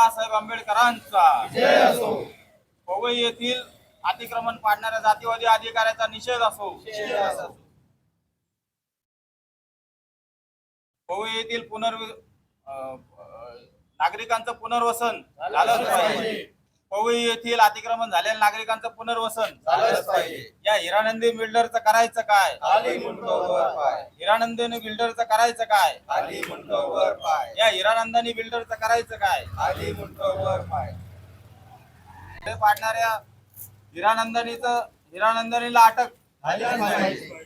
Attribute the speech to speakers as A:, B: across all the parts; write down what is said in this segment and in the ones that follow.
A: बाबासाहेब आंबेडकरांचा. पवई येथील अतिक्रमण पाडणाऱ्या जातीवादी अधिकाऱ्याचा निषेध असो. पवई येथील पुनर् अं, अं, नागरिकांचं पुनर्वसन झालंच पाहिजे. पवई येथील अतिक्रमण झालेल्या नागरिकांचं पुनर्वसन.
B: झालंच पाहिजे.
A: या हिरानंदी बिल्डरचं करायचं काय?
B: खाली पाय.
A: हिरानंदिनी बिल्डरचं करायचं काय?
B: खाली पाय.
A: या हिरानंदानी बिल्डरचं करायचं काय?
B: खाली पाय.
A: पाडणाऱ्या हिरानंदानीचं हिरानंदानीला अटक.
B: पाहिजे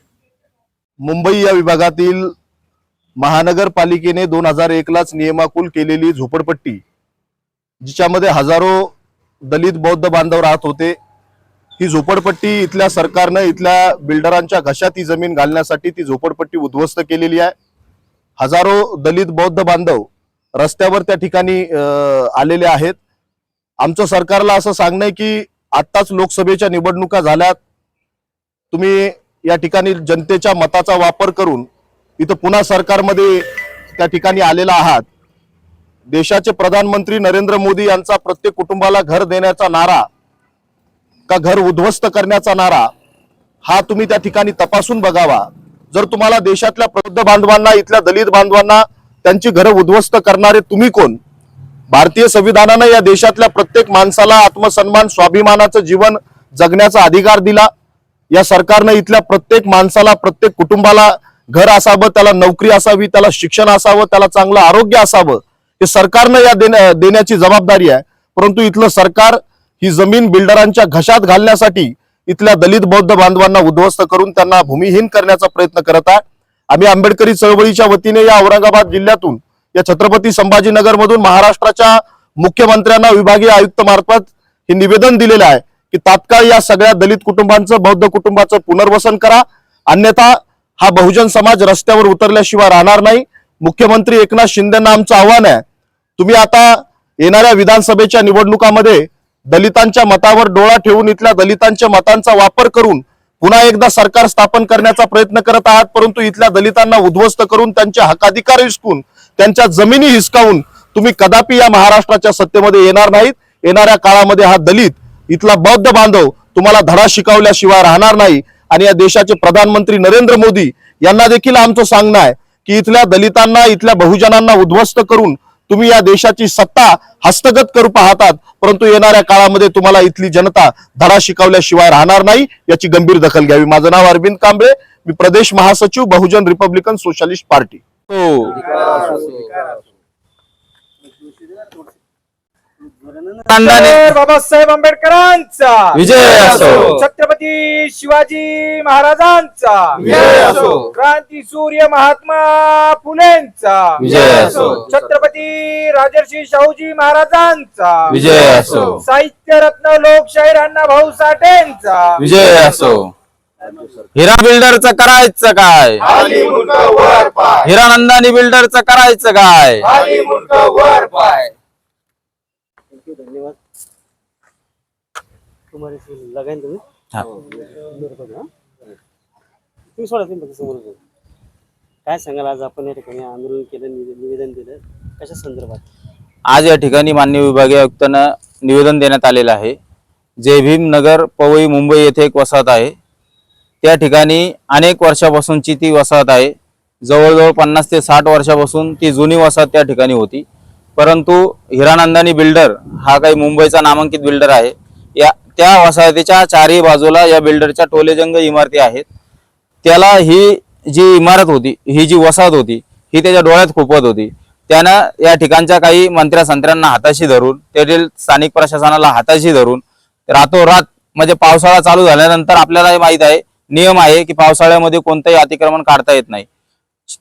C: मुंबई या विभागातील महानगरपालिकेने दोन हजार एकलाच नियमाकुल केलेली झोपडपट्टी जिच्यामध्ये हजारो दलित बौद्ध बांधव राहत होते. ही झोपडपट्टी इथल्या सरकारनं इथल्या बिल्डरांच्या घशात ही जमीन घालण्यासाठी ती झोपडपट्टी उद्ध्वस्त केलेली आहे. हजारो दलित बौद्ध बांधव रस्त्यावर त्या ठिकाणी आलेले आहेत. आमचं सरकारला असं सांगणं आहे की आत्ताच लोकसभेच्या निवडणुका झाल्यात. तुम्ही या ठिकाणी जनतेच्या मताचा वापर करून इथं पुन्हा सरकारमध्ये त्या ठिकाणी आलेला आहात. देशाचे प्रधानमंत्री नरेंद्र मोदी यांचा प्रत्येक कुटुंबाला घर देण्याचा नारा का घर उद्ध्वस्त करण्याचा नारा हा तुम्ही त्या ठिकाणी तपासून बघावा. जर तुम्हाला देशातल्या प्रबुद्ध बांधवांना इथल्या दलित बांधवांना त्यांची घरं उद्ध्वस्त करणारे तुम्ही कोण? भारतीय संविधानानं या देशातल्या प्रत्येक माणसाला आत्मसन्मान स्वाभिमानाचं जीवन जगण्याचा अधिकार दिला. या सरकारनं इथल्या प्रत्येक माणसाला प्रत्येक कुटुंबाला घर असावं त्याला नोकरी असावी त्याला शिक्षण असावं त्याला चांगलं आरोग्य असावं हे सरकारनं या देण्या- देण्याची जबाबदारी आहे. परंतु इथलं सरकार ही जमीन बिल्डरांच्या घशात घालण्यासाठी इथल्या दलित बौद्ध बांधवांना उद्ध्वस्त करून त्यांना भूमिहीन करण्याचा प्रयत्न करत आहे. आम्ही आंबेडकरी चळवळीच्या वतीने या औरंगाबाद जिल्ह्यातून या छत्रपती संभाजीनगर मधून महाराष्ट्राच्या मुख्यमंत्र्यांना विभागीय आयुक्त मार्फत हे निवेदन दिलेलं आहे की तात्काळ या सगळ्या दलित कुटुंबांचं बौद्ध कुटुंबाचं पुनर्वसन करा. अन्यथा हा बहुजन समाज रस्त्यावर उतरल्याशिवाय राहणार नाही. मुख्यमंत्री एकनाथ शिंदेना आमचं आव्हान आहे तुम्ही आता येणाऱ्या विधानसभेच्या निवडणुकामध्ये दलितांच्या मतावर डोळा ठेवून इथल्या दलितांच्या मतांचा वापर करून पुन्हा एकदा सरकार स्थापन करण्याचा प्रयत्न करत आहात परंतु इथल्या दलितांना उद्ध्वस्त करून त्यांचे हकाधिकार हिसकून त्यांच्या जमिनी हिसकावून तुम्ही कदापि या महाराष्ट्राच्या सत्तेमध्ये येणार नाहीत. येणाऱ्या काळामध्ये हा दलित इथला बौद्ध बांधव तुम्हाला धडा शिकवल्याशिवाय राहणार नाही. आणि या देशाचे प्रधानमंत्री नरेंद्र मोदी यांना देखील आमचं सांगणं आहे की इथल्या दलितांना इथल्या बहुजनांना उद्ध्वस्त करून तुम्ही या देशाची सत्ता हस्तगत करू पाहतात परंतु येणाऱ्या काळामध्ये तुम्हाला इथली जनता धडा शिकवल्याशिवाय राहणार नाही याची गंभीर दखल घ्यावी. माझं नाव अरविंद कांबळे मी प्रदेश महासचिव बहुजन रिपब्लिकन सोशलिस्ट पार्टी.
A: हो.
D: बाबासाहेब आंबेडकरांचा.
A: विजय असो.
D: छत्रपती शिवाजी महाराजांचा.
A: विजय असो.
D: क्रांती सूर्य महात्मा फुलेंचा.
A: विजय असो.
D: छत्रपती राजर्षी शाहूजी महाराजांचा.
A: विजय असो.
D: साहित्य रत्न लोकशाहीर अण्णा भाऊ साठेंचा.
A: विजय असो. हिरा बिल्डरचं करायचं काय? हिरानंदानी बिल्डरचं करायचं काय?
E: धन्यवाद. तुम्हाला तुम्ही?
A: हा.
E: हा. तुम्ही सोडा तुम्ही फक्त समोर जाऊ. काय सांगाल आज आपण या ठिकाणी आंदोलन केलं निवे- निवेदन दिलं? कशा संदर्भात?
A: आज या ठिकाणी मान्य विभागीय आयुक्तांना निवेदन देण्यात आलेलं आहे. जय भीम नगर पवई मुंबई येथे एक वसाहत आहे. त्या ठिकाणी अनेक वर्षापासूनची ती वसाहत आहे. जवळजवळ पन्नास ते साठ वर्षापासून ती जुनी वसाहत त्या ठिकाणी होती. परंतु हिरानंदानी बिल्डर हा काही मुंबईचा नामांकित बिल्डर आहे. या त्या वसाहतीच्या चारही बाजूला या बिल्डरच्या टोलेजंग इमारती आहेत. त्याला ही जी इमारत होती ही जी वसाहत होती ही त्याच्या डोळ्यात खुपत होती. त्यानं या ठिकाणच्या काही मंत्र्या संत्र्यांना हाताशी धरून तेथील स्थानिक प्रशासनाला हाताशी धरून रातोरात म्हणजे पावसाळा चालू झाल्यानंतर आपल्याला माहीत माहीत आहे नियम आहे की पावसाळ्यामध्ये कोणतंही अतिक्रमण काढता येत नाही.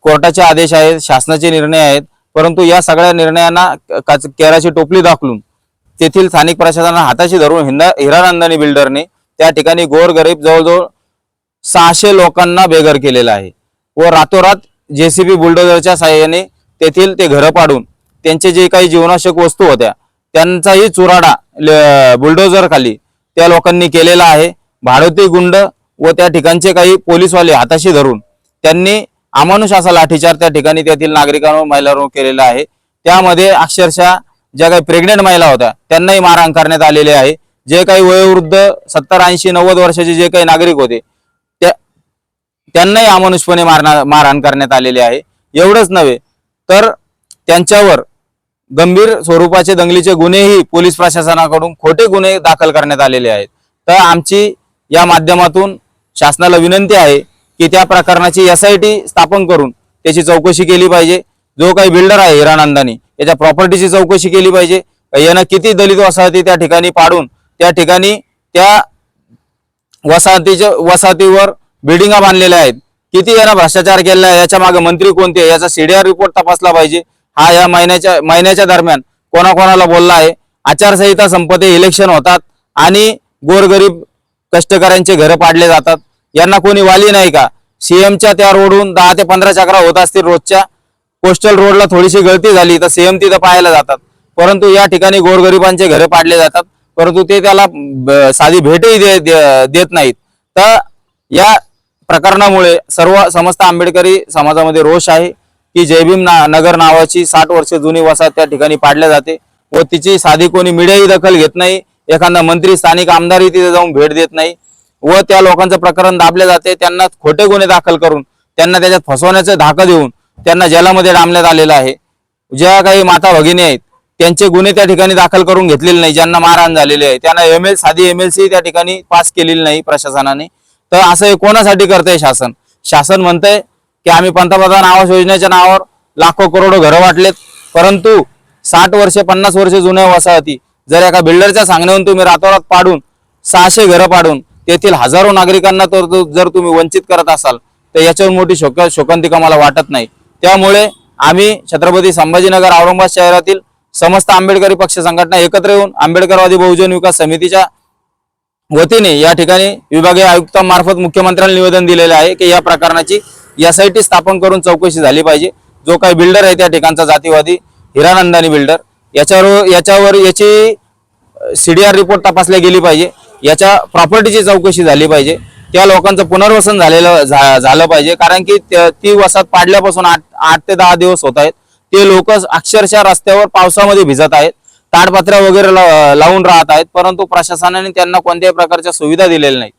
A: कोर्टाचे आदेश आहेत शासनाचे निर्णय आहेत परंतु या सगळ्या निर्णयांना काच- केराची टोपली दाखलून तेथील स्थानिक प्रशासनाला हाताशी धरून हिंदा हिरानंदानी बिल्डरने त्या ठिकाणी गोरगरीब जवळजवळ सहाशे लोकांना बेघर केलेलं आहे व रातोरात जेसीबी बुलडोझरच्या साह्याने तेथील ते घरं पाडून त्यांचे जे काही जीवनावश्यक वस्तू होत्या त्यांचाही चुराडा बुलडोझर खाली त्या लोकांनी केलेला आहे. भाडोती गुंड व त्या ठिकाणचे काही पोलीसवाले हाताशी धरून त्यांनी अमानुष असा लाठीचार त्या ठिकाणी तेथील नागरिकांवर महिलांवर केलेला आहे. त्यामध्ये अक्षरशः ज्या काही प्रेग्नेंट महिला होत्या त्यांनाही मारहाण करण्यात आलेले आहे. जे काही वयोवृद्ध सत्तर ऐंशी नव्वद वर्षाचे जे काही नागरिक होते त्या त्यांनाही अमानुषपणे मारणा मारहाण करण्यात आलेले आहे. एवढंच नव्हे तर त्यांच्यावर गंभीर स्वरूपाचे दंगलीचे गुन्हेही पोलीस प्रशासनाकडून खोटे गुन्हे दाखल करण्यात आलेले आहेत. तर आमची या माध्यमातून शासनाला विनंती आहे की त्या प्रकरणाची एस आय टी स्थापन करून त्याची चौकशी केली पाहिजे. जो काही बिल्डर आहे हिरानंदानी याच्या प्रॉपर्टीची चौकशी केली पाहिजे. यानं किती दलित वसाहती त्या ठिकाणी पाडून त्या ठिकाणी त्या वसाहतीच्या वसाहतीवर बिल्डिंगा बांधलेल्या आहेत. किती यानं भ्रष्टाचार केलेला आहे याच्या मागे मंत्री कोणते आहे? याचा सीडीआर रिपोर्ट तपासला पाहिजे. हा या महिन्याच्या महिन्याच्या दरम्यान कोणाकोणाला बोलला आहे. आचारसंहिता संपते इलेक्शन होतात आणि गोरगरीब कष्टकऱ्यांचे घरं पाडले जातात. यांना कोणी वाली नाही का? सीएमच्या त्या रोडहून दहा ते पंधरा चक्रा होत असतील रोजच्या. कोस्टल रोडला थोडीशी गळती झाली तर सीएम तिथं पाहायला जातात. परंतु या ठिकाणी गोरगरिबांचे घरे पाडले जातात. परंतु ते त्याला साधी भेटही दे- दे- देत नाहीत. तर या प्रकरणामुळे सर्व समस्त आंबेडकरी समाजामध्ये रोष आहे की जयभीम ना नगर नावाची साठ वर्ष जुनी वसाहत त्या ठिकाणी पाडल्या जाते व तिची साधी कोणी मीडियाही दखल घेत नाही. एखादा मंत्री स्थानिक आमदारही तिथे जाऊन भेट देत नाही. व त्या लोकांचं प्रकरण दाबले जाते त्यांना खोटे गुन्हे दाखल करून त्यांना त्याच्यात फसवण्याचं धाकं देऊन त्यांना जेलामध्ये डांबण्यात आलेलं आहे. ज्या काही माता भगिनी आहेत त्यांचे गुन्हे त्या ठिकाणी दाखल करून घेतलेले नाही ज्यांना मारहाण झालेली आहे. त्यांना एम एल साधी एम एल सी त्या ठिकाणी पास केलेली नाही प्रशासनाने. तर असं हे कोणासाठी करतंय शासन? शासन म्हणतंय की आम्ही पंतप्रधान आवास योजनेच्या नावावर लाखो करोडो घरं वाटलेत परंतु साठ वर्षे पन्नास वर्षे जुन्या वसाहती जर एका बिल्डरच्या सांगण्यावरून तुम्ही रातोरात पाडून सहाशे घरं पाडून तेथील हजारो नागरिकांना तर जर तुम्ही वंचित करत असाल तर याच्यावर मोठी शोक शोकांतिका मला वाटत नाही. त्यामुळे आम्ही छत्रपती संभाजीनगर औरंगाबाद शहरातील समस्त आंबेडकरी पक्ष संघटना एकत्र येऊन आंबेडकरवादी बहुजन विकास समितीच्या वतीने या ठिकाणी विभागीय आयुक्तांमार्फत मुख्यमंत्र्यांना निवेदन दिलेले आहे की या प्रकरणाची एस आय टी स्थापन करून चौकशी झाली पाहिजे. जो काही बिल्डर आहे त्या ठिकाणचा जातीवादी हिरानंदानी बिल्डर. याच्यावर याच्यावर याची सीडीआर रिपोर्ट तपासली गेली पाहिजे. याच्या प्रॉपर्टीची चौकशी झाली पाहिजे. त्या लोकांचं पुनर्वसन झालेलं झालं पाहिजे. कारण की ती वसाहत पाडल्यापासून आठ आठ ते दहा दिवस होत आहेत. ते लोक अक्षरशः रस्त्यावर पावसामध्ये भिजत आहेत. ताडपत्र्या वगैरे लावून राहत आहेत. परंतु प्रशासनाने त्यांना कोणत्याही प्रकारच्या सुविधा दिलेल्या नाहीत.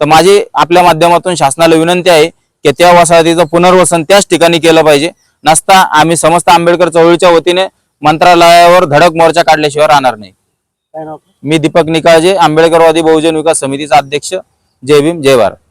A: तर माझी आपल्या माध्यमातून शासनाला विनंती आहे की त्या वसाहतीचं पुनर्वसन त्याच ठिकाणी केलं पाहिजे. नसता आम्ही समस्त आंबेडकर चळवळीच्या वतीने मंत्रालयावर धडक मोर्चा काढल्याशिवाय राहणार नाही.
E: काय
A: मी दीपक निकाळजे आंबेडकरवादी बहुजन विकास समितीचा अध्यक्ष. जय भीम जय भारत.